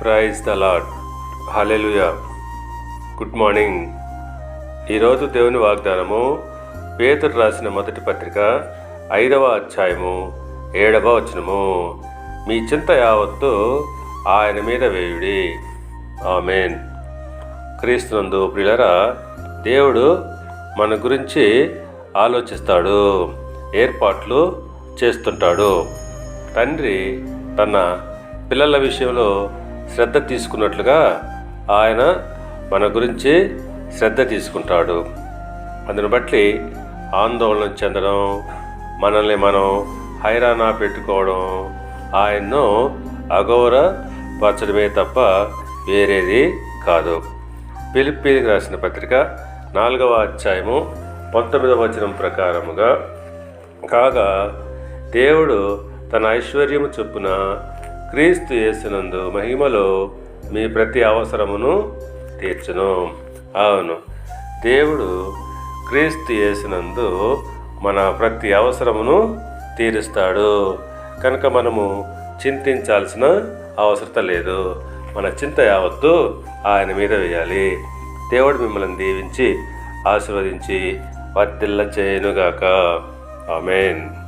Praise the lord hallelujah good morning ఈరోజు దేవుని వాగ్దానము పేతురు రాసిన మొదటి పత్రిక ఐదవ అధ్యాయము ఏడవ వచనము. మీ చింత యావత్తు ఆయన మీద వేయుడి. ఆమెన్. క్రీస్తునందు ప్రియులరా దేవుడు మన గురించి ఆలోచిస్తాడు ఏర్పాట్లు చేస్తుంటాడు. తండ్రి తన పిల్లల విషయంలో శ్రద్ధ తీసుకున్నట్లుగా ఆయన మన గురించి శ్రద్ధ తీసుకుంటాడు. అందుని బట్టి ఆందోళన చెందడం మనల్ని మనం హైరానా పెట్టుకోవడం ఆయన్ను పరచడమే తప్ప వేరేది కాదు. పిలిపిలికి రాసిన పత్రిక నాలుగవ అధ్యాయము పంతొమ్మిదవ వచనం ప్రకారముగా కాగా దేవుడు తన ఐశ్వర్యము చొప్పున క్రీస్తు యేసునందు మహిమలో మీ ప్రతి అవసరమును తీర్చును. అవును దేవుడు క్రీస్తు యేసునందు మన ప్రతి అవసరమును తీరుస్తాడు. కనుక మనము చింతించాల్సిన అవసరత లేదు. మన చింత యావత్తు ఆయన మీద వేయాలి. దేవుడు మిమ్మల్ని దీవించి ఆశీర్వదించి వర్తిల్ల చేయనుగాక ఆమెన్.